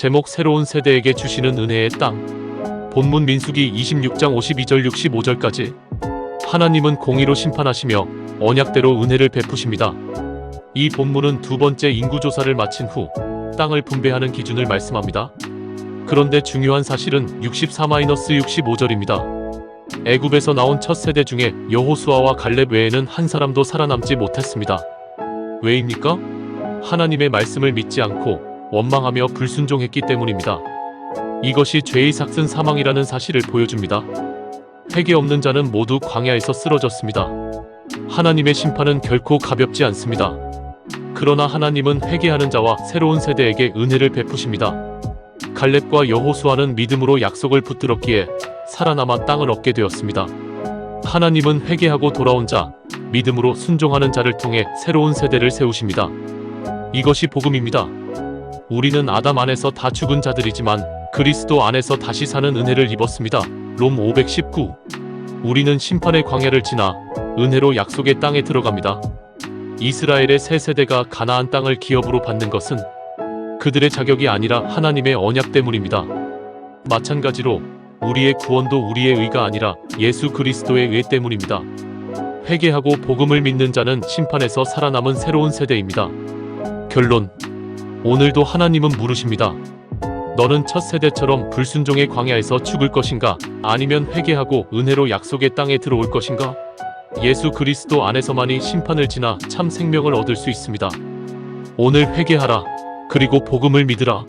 제목 새로운 세대에게 주시는 은혜의 땅. 본문 민수기 26장 52절 65절까지. 하나님은 공의로 심판하시며 언약대로 은혜를 베푸십니다. 이 본문은 두 번째 인구조사를 마친 후 땅을 분배하는 기준을 말씀합니다. 그런데 중요한 사실은 64-65절입니다. 애굽에서 나온 첫 세대 중에 여호수아와 갈렙 외에는 한 사람도 살아남지 못했습니다. 왜입니까? 하나님의 말씀을 믿지 않고 원망하며 불순종했기 때문입니다. 이것이 죄의 삭슨 사망이라는 사실을 보여줍니다. 회개 없는 자는 모두 광야에서 쓰러졌습니다. 하나님의 심판은 결코 가볍지 않습니다. 그러나 하나님은 회개하는 자와 새로운 세대에게 은혜를 베푸십니다. 갈렙과 여호수아는 믿음으로 약속을 붙들었기에 살아남아 땅을 얻게 되었습니다. 하나님은 회개하고 돌아온 자, 믿음으로 순종하는 자를 통해 새로운 세대를 세우십니다. 이것이 복음입니다. 우리는 아담 안에서 다 죽은 자들이지만 그리스도 안에서 다시 사는 은혜를 입었습니다. 롬 519. 우리는 심판의 광야를 지나 은혜로 약속의 땅에 들어갑니다. 이스라엘의 새 세대가 가나안 땅을 기업으로 받는 것은 그들의 자격이 아니라 하나님의 언약 때문입니다. 마찬가지로 우리의 구원도 우리의 의가 아니라 예수 그리스도의 의 때문입니다. 회개하고 복음을 믿는 자는 심판에서 살아남은 새로운 세대입니다. 결론. 오늘도 하나님은 물으십니다. 너는 첫 세대처럼 불순종의 광야에서 죽을 것인가? 아니면 회개하고 은혜로 약속의 땅에 들어올 것인가? 예수 그리스도 안에서만이 심판을 지나 참 생명을 얻을 수 있습니다. 오늘 회개하라. 그리고 복음을 믿으라.